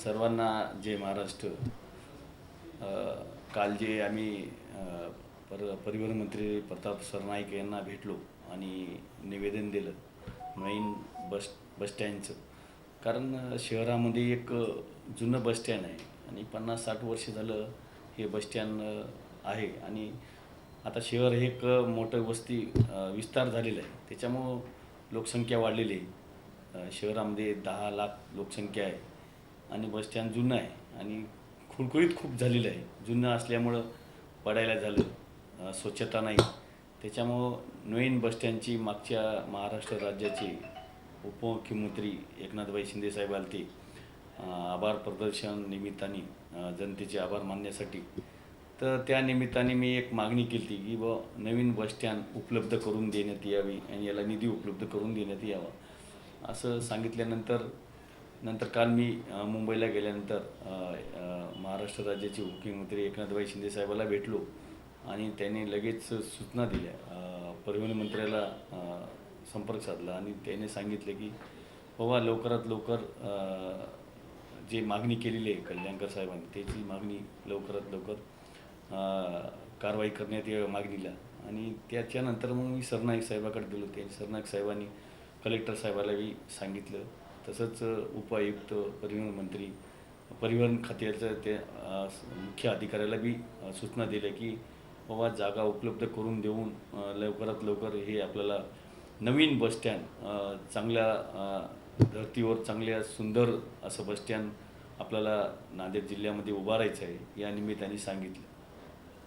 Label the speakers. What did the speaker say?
Speaker 1: सर्वांना जय महाराष्ट्र. काल जे आम्ही पर परिवहन मंत्री प्रताप सरनाईक यांना भेटलो आणि निवेदन दिलं नवीन बस बसस्टँडचं कारण शहरामध्ये एक जुनं बसस्टँड आहे आणि पन्नास साठ वर्ष झालं हे बसस्टँड आहे आणि आता शहर हे एक मोठं वस्ती विस्तार झालेला आहे. त्याच्यामुळं लोकसंख्या वाढलेली आहे. शहरामध्ये दहा लाख लोकसंख्या आहे. आणि बसस्टँड जुनं आहे आणि खुळखुळीत खूप झालेलं आहे. जुनं असल्यामुळं पडायला झालं स्वच्छता नाही. त्याच्यामुळं नवीन बसस्टँडची मागच्या महाराष्ट्र राज्याचे उपमुख्यमंत्री एकनाथभाई शिंदेसाहेब आलते. ते आभार प्रदर्शन निमित्ताने जनतेचे आभार मानण्यासाठी. तर त्या निमित्ताने मी एक मागणी केली होती की ब नवीन बसस्टँड उपलब्ध करून देण्यात यावी आणि याला निधी उपलब्ध करून देण्यात यावा. असं सांगितल्यानंतर नंतर काल मी मुंबईला गेल्यानंतर महाराष्ट्र राज्याचे मुख्यमंत्री एकनाथभाई शिंदे साहेबाला भेटलो आणि त्यांनी लगेच सूचना दिल्या. परिवहन मंत्र्याला संपर्क साधला आणि त्याने सांगितले की बाबा लवकरात लवकर जे मागणी केलेली आहे कल्याणकर साहेबांनी त्याची मागणी लवकरात लवकर कारवाई करण्यात यावी मागणीला. आणि त्याच्यानंतर मग मी सरनाईक साहेबाकडे गेलो ते सरनाईक साहेबांनी कलेक्टर साहेबालाही सांगितलं. तसंच उपायुक्त परिवहन मंत्री परिवहन खात्याचं ते मुख्य अधिकाऱ्याला बी सूचना दिल्या की बाबा जागा उपलब्ध करून देऊन लवकरात लवकर हे आपल्याला नवीन बसस्टँड चांगल्या धर्तीवर चांगल्या सुंदर असं बसस्टँड आपल्याला नांदेड जिल्ह्यामध्ये उभारायचं आहे या निमित्ताने सांगितलं.